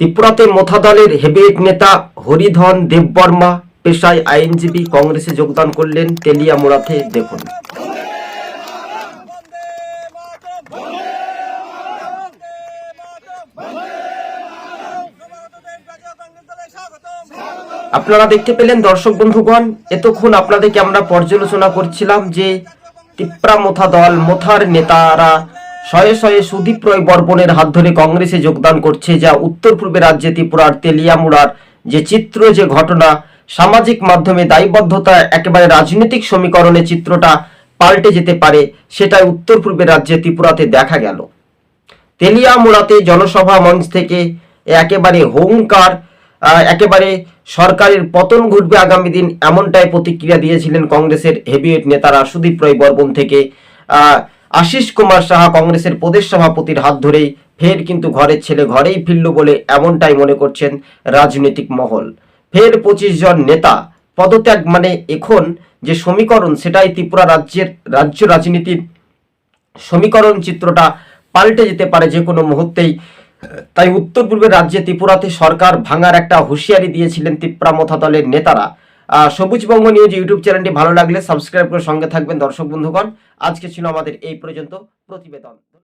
ত্রিপুরাতে মোথা দলের হেভিয়েট নেতা হরিধন দেববর্মা পেশায় আইনজীবী কংগ্রেসে যোগদান করলেন তেলিয়ামুড়াতে দেখুন। আপনারা দেখতে পেলেন দর্শক বন্ধুগণ, এতক্ষণ আপনাদেরকে আমরা পর্যালোচনা করছিলাম যে তিপ্রা মোথা দল মোথার নেতারা শয়ে শয়ে সুদীপ রয় বর্মনের হাত ধরে কংগ্রেসে যোগদান করছে যা উত্তর পূর্বে রাজ্যে ত্রিপুরার তেলিয়ামুড়ার যে চিত্র যে ঘটনা সামাজিক মাধ্যমে দায়বদ্ধতা একেবারে রাজনৈতিক সমীকরণে চিত্রটা পাল্টে যেতে পারে সেটাই উত্তর পূর্বে রাজ্যে ত্রিপুরাতে দেখা গেল। তেলিয়ামুড়াতে জনসভা মঞ্চ থেকে একেবারে হুঙ্কার আহ, একেবারে সরকারের পতন ঘটবে আগামী দিন এমনটাই প্রতিক্রিয়া দিয়েছিলেন কংগ্রেসের হেভিওয়েট নেতারা সুদীপ রায় বর্মন থেকে। আশিস কুমার সাহা কংগ্রেসের প্রদেশ সভাপতির হাত ধরেই ফের কিন্তু ঘরের ছেলে ঘরেই ফিরল বলে এমনটাই মনে করছেন রাজনৈতিক মহল। ফের পঁচিশ জন নেতা পদত্যাগ মানে এখন যে সমীকরণ সেটাই ত্রিপুরা রাজ্যের রাজ্য রাজনীতির সমীকরণ চিত্রটা পাল্টে যেতে পারে যে কোনো মুহূর্তেই। তাই উত্তর পূর্বের রাজ্যে ত্রিপুরাতে সরকার ভাঙার একটা হুঁশিয়ারি দিয়েছিলেন তিপ্রা মথা দলের নেতারা। সবুজবঙ্গ নিউজ ইউটিউব চ্যানেলটি ভালো লাগলে সাবস্ক্রাইব করে সঙ্গে থাকবেন দর্শক বন্ধুগণ। আজকে ছিল আমাদের এই পর্যন্ত প্রতিবেদন।